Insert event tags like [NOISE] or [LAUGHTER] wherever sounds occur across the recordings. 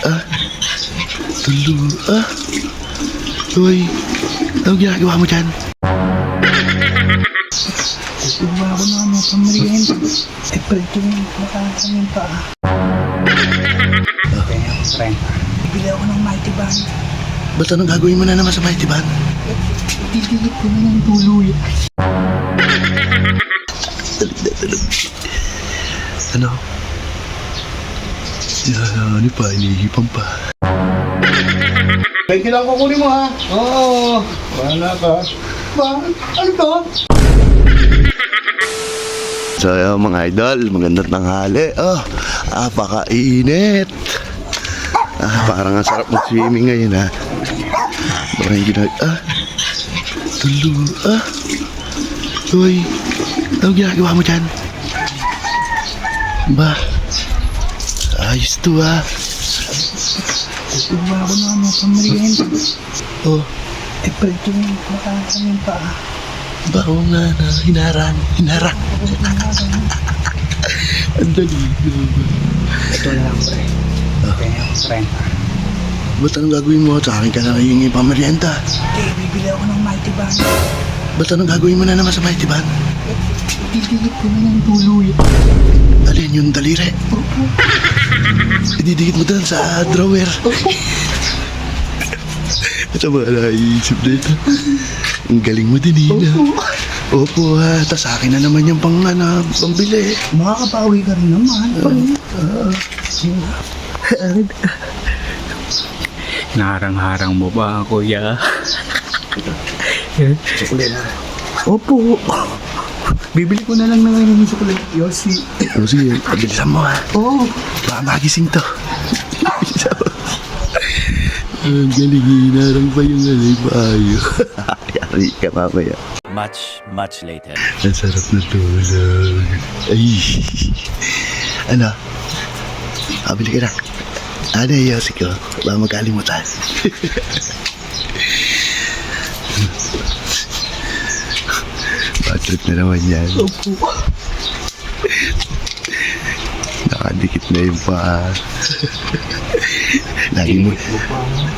Ah, tulo, ah. Uy, ano ginagawa mo dyan? Gumawa ako ng ano, pamerienda. Eh, pero ito yung makakasama yung paa. Kaya ako, friend. Bibili ako ng mighty band. Ba't anong gagawin mo na naman sa Mighty Band? Didikit ko na ng tuluyan. Ano? Ano pa, inihipan pa. May kailangan kukunin mo ha? Oo. Wala ka. Ba? Ano to? So, ayun, mga idol, magandang tanghali. Oh, apakainit. Ah, parang ang sarap mag-swimming ngayon, ha? Parang yung ginag... Ah, tulo, ah. Uy, ano ginagawa mo dyan? Ba, ayos to, ha? Gumawa ako ng ano, pamerienda. Oh, Eh, ito yung makakasama yung paa. ba, oo nga na, hinarang, hinarang. [LAUGHS] Ang dali. Ito na lang, pre. Kaya ako, friend. Ba't anong gagawin mo? Sa akin ka na hihingi pa merienda. Eh, bibili ako ng mighty band. Ba't anong gagawin mo na naman sa Mighty Band? Didikit ko na ng tuluyan. Alin yung daliri? Ididikit mo doon sa drawer. [LAUGHS] Ito ba naiisip na ito? Ang galing mo din, Ina. Opo ha, tas akin na naman yung pang, ano, pambili. Makakabawi ka rin naman. Narang-harang mo ba, kuya? Chocolate. Opo. Bibili ko na lang na ngayon yung chocolate. Yossi. O sige, pabilisan mo ha. Oo. Baka magising to. [LAUGHS] Ang galing, hinarang pa yung ano, yung paayo. Yari ka mamaya. Much, much later. Ang sarap na tulog. Ay. Ano? Kabili ka na. Ano yung yosi ko? Baka magkalimutan. [LAUGHS] Trip na naman yan. Opo. Nakadikit na yung paa. lagi mo,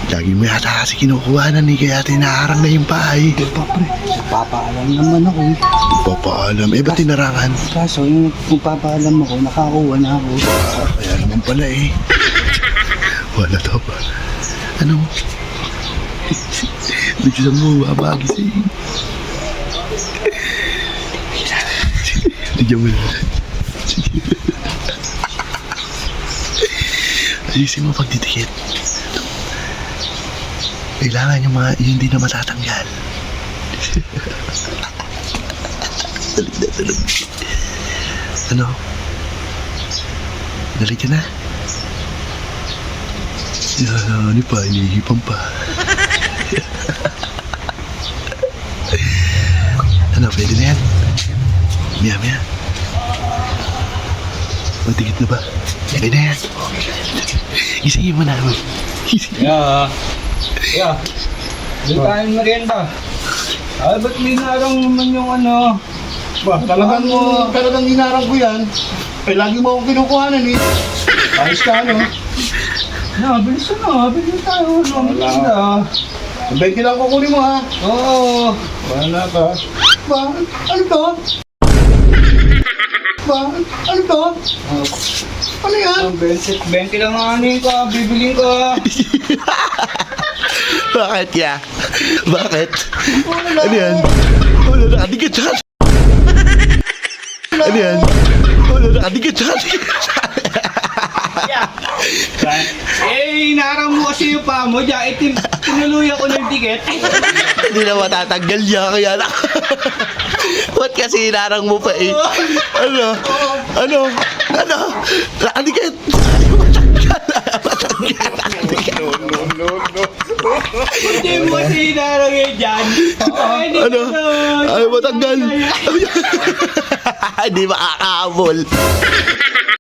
lagi mo yata kasi kinukuha na ni kaya tinaharang na yung paa eh. Pa, pre. Papaalam naman ako eh. Papaalam. Eh, ba't tinarangan? Kaso yung papaalam ako, nakakuha na ako. Kaya naman pala eh. Wala to pa. Ano? Bigyan mo, mabagising. Bigyan mo na. Sige. Ayusin mo pagdidikit. Kailangan yung mga yung hindi na matatanggal. Tulog na tulog. Ano? Galing ka na? Yan, ano pa, inihipan pa. ano, pwede na yan? Maya, maya. Matigit na ba? Pwede na yan. Gisingin mo na. Gisingin. Yeah. Yeah. Doon tayo merienda. Ay, ba't may narang naman yung ano? Ba, talagang mo, talagang hinarang ko yan. Eh, lagi mo akong kinukuhanan eh. Ayos ka, ano? Na, bilis na. Bilis tayo. Ano, merienda. May kailangan kukunin mo ha? Oo. Wala ka. Ba? Ano to? Ba? Ano to? Ano yan? Ang 20, 20 lang ano ka. Bibiling ka. [LAUGHS] Bakit ya? Bakit? Ano yan? Wala na, adik ka Ano yan? Wala na, adik ka Eh, inarang mo kasi yung paa mo. Diyan, itin, tinuluyan ko ng tiket. Hindi na matatanggal niya kaya na. Ba't kasi hinarang mo pa eh? Ano? Ano? Ano? Nakadikit! Hindi mo kasi inarang eh dyan. Ano? Ay, matanggal! Hindi makakahabol.